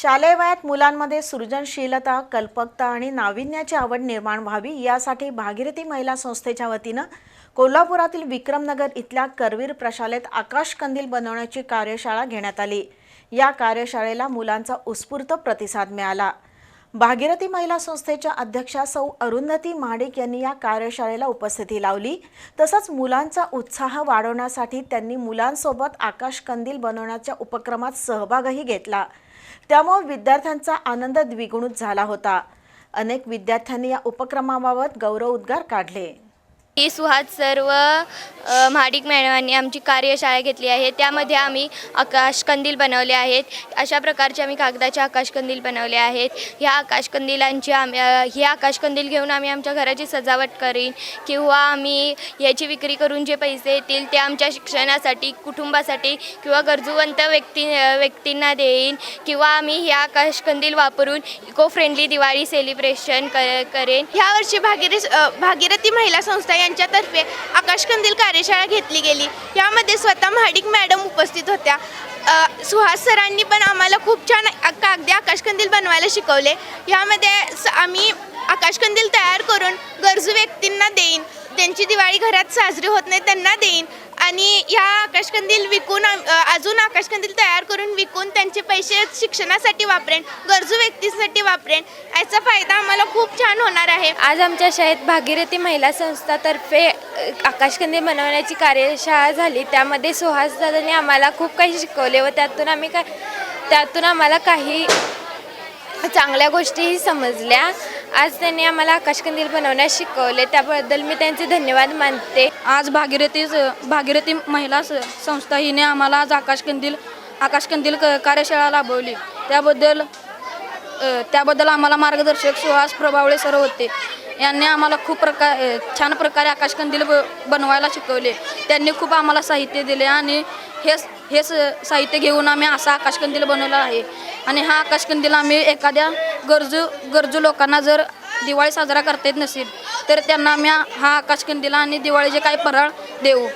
शालेय वयात मुलांमध्ये सृजनशीलता कल्पकता आणि नाविन्याची आवड निर्माण व्हावी यासाठी भागीरथी महिला संस्थेच्या वतीनं कोल्हापुरातील विक्रमनगर इथल्या करवीर प्रशालेत आकाश कंदील बनवण्याची कार्यशाळा घेण्यात आली. या कार्यशाळेला मुलांचा उत्स्फूर्त प्रतिसाद मिळाला. भागीरथी महिला संस्थेच्या अध्यक्षा सौ अरुंधती महाडिक यांनी या कार्यशाळेला उपस्थिती लावली. तसंच मुलांचा उत्साह वाढवण्यासाठी त्यांनी मुलांसोबत आकाश कंदील बनवण्याच्या उपक्रमात सहभागही घेतला. त्यामुळे विद्यार्थ्यांचा आनंद द्विगुणित झाला होता. अनेक विद्यार्थ्यांनी या उपक्रमाबाबत गौरव उद्गार काढले. ही सुहास सर्व महाडिक मॅडमांनी आमची कार्यशाळा घेतली आहे. त्यामध्ये आम्ही आकाशकंदील बनवले आहेत. अशा प्रकारचे आम्ही कागदाचे आकाशकंदील बनवले आहेत. ह्या आकाशकंदिलांची आम्ही ही हे आकाशकंदील घेऊन आम्ही आमच्या घराची सजावट करीन किंवा आम्ही याची विक्री करून जे पैसे येतील ते आमच्या शिक्षणासाठी कुटुंबासाठी किंवा गरजूवंत व्यक्ती व्यक्तींना देईन किंवा आम्ही हे आकाशकंदील वापरून इको फ्रेंडली दिवाळी सेलिब्रेशन क करेन. ह्यावर्षी भागीरथी भागीरथी महिला संस्था यांच्यातर्फे आकाशकंदील कार्यशाळा घेतली गेली. यामध्ये स्वतः महाडिक मॅडम उपस्थित होत्या. सुहास सरांनी पण आम्हाला खूप छान कागदे कागदी आकाशकंदील बनवायला शिकवले. यामध्ये स- आम्ही आकाशकंदील तयार करून गरजू व्यक्तींना देईन. त्यांची दिवाळी घरात साजरी होत नाही त्यांना देईन. आणि ह्या आकाशकंदील विकून अजून आकाशकंदील तयार करून विकून त्यांचे पैसे शिक्षणासाठी वापरेन गरजू व्यक्तीसाठी वापरेन याचा फायदा आम्हाला खूप छान होणार आहे. आज आमच्या शाळेत भागीरथी महिला संस्थातर्फे आकाशकंदील बनवण्याची कार्यशाळा झाली. त्यामध्ये सुहास दादांनी आम्हाला खूप काही शिकवले व त्यातून आम्ही काय त्यातून आम्हाला काही चांगल्या गोष्टीही समजल्या. आज त्यांनी आम्हाला आकाशकंदील बनवण्यास शिकवले त्याबद्दल मी त्यांचे धन्यवाद मानते. आज भागीरथी भागीरथी महिला स- संस्था हिने आम्हाला आज आकाशकंदील आकाशकंदील क कार्यशाळा राबवली. त्याबद्दल त्याबद्दल आम्हाला मार्गदर्शक सुहास प्रभावळे सर होते. यांनी आम्हाला खूप प्रकार छान प्रकारे आकाशकंदील ब बनवायला शिकवले. त्यांनी खूप आम्हाला साहित्य दिले आणि हे हेच साहित्य घेऊन आम्ही असा आकाशकंदील बनवला आहे. आणि हा आकाशकंदील आम्ही एखाद्या गरजू गरजू लोकांना जर दिवाळी साजरा करता येत नसेल तर त्यांना आम्ही हा आकाशकंदील आणि दिवाळीचे काही फराळ देऊ.